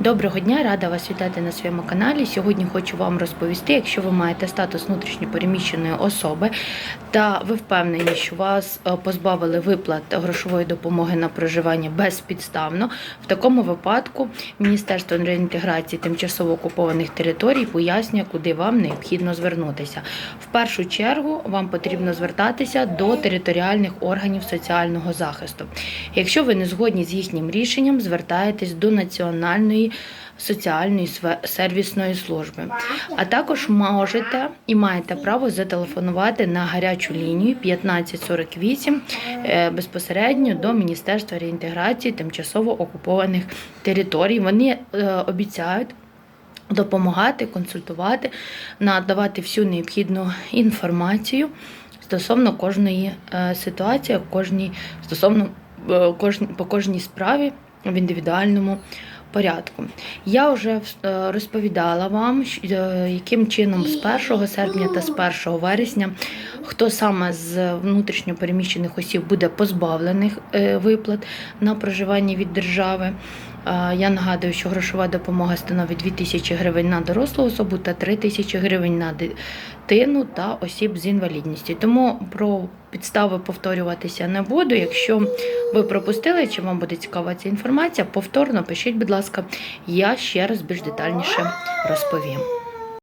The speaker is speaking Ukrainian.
Доброго дня, рада вас вітати на своєму каналі. Сьогодні хочу вам розповісти, якщо ви маєте статус внутрішньопереміщеної особи та ви впевнені, що вас е, позбавили виплат грошової допомоги на проживання безпідставно, в такому випадку Міністерство реінтеграції тимчасово окупованих територій пояснює, куди вам необхідно звернутися. В першу чергу вам потрібно звертатися до територіальних органів соціального захисту. Якщо ви не згодні з їхнім рішенням, звертаєтесь до національної соціальної сервісної служби. А також можете і маєте право зателефонувати на гарячу лінію 1548 е, безпосередньо до Міністерства реінтеграції тимчасово окупованих територій. Вони е, обіцяють. Допомагати, консультувати, надавати всю необхідну інформацію стосовно кожної е, ситуації, кожній стосовно е, кожн- по кожній справі в індивідуальному порядку. Я вже е, розповідала вам, е, яким чином з 1 серпня та з 1 вересня хто саме з внутрішньо переміщених осіб буде позбавлених е, виплат на проживання від держави. Я нагадую, що грошова допомога становить 2 тисячі гривень на дорослу особу та 3 тисячі гривень на дитину та осіб з інвалідністю. Тому про підстави повторюватися не буду. Якщо ви пропустили, чи вам буде цікава ця інформація, повторно пишіть, будь ласка, я ще раз більш детальніше розповім.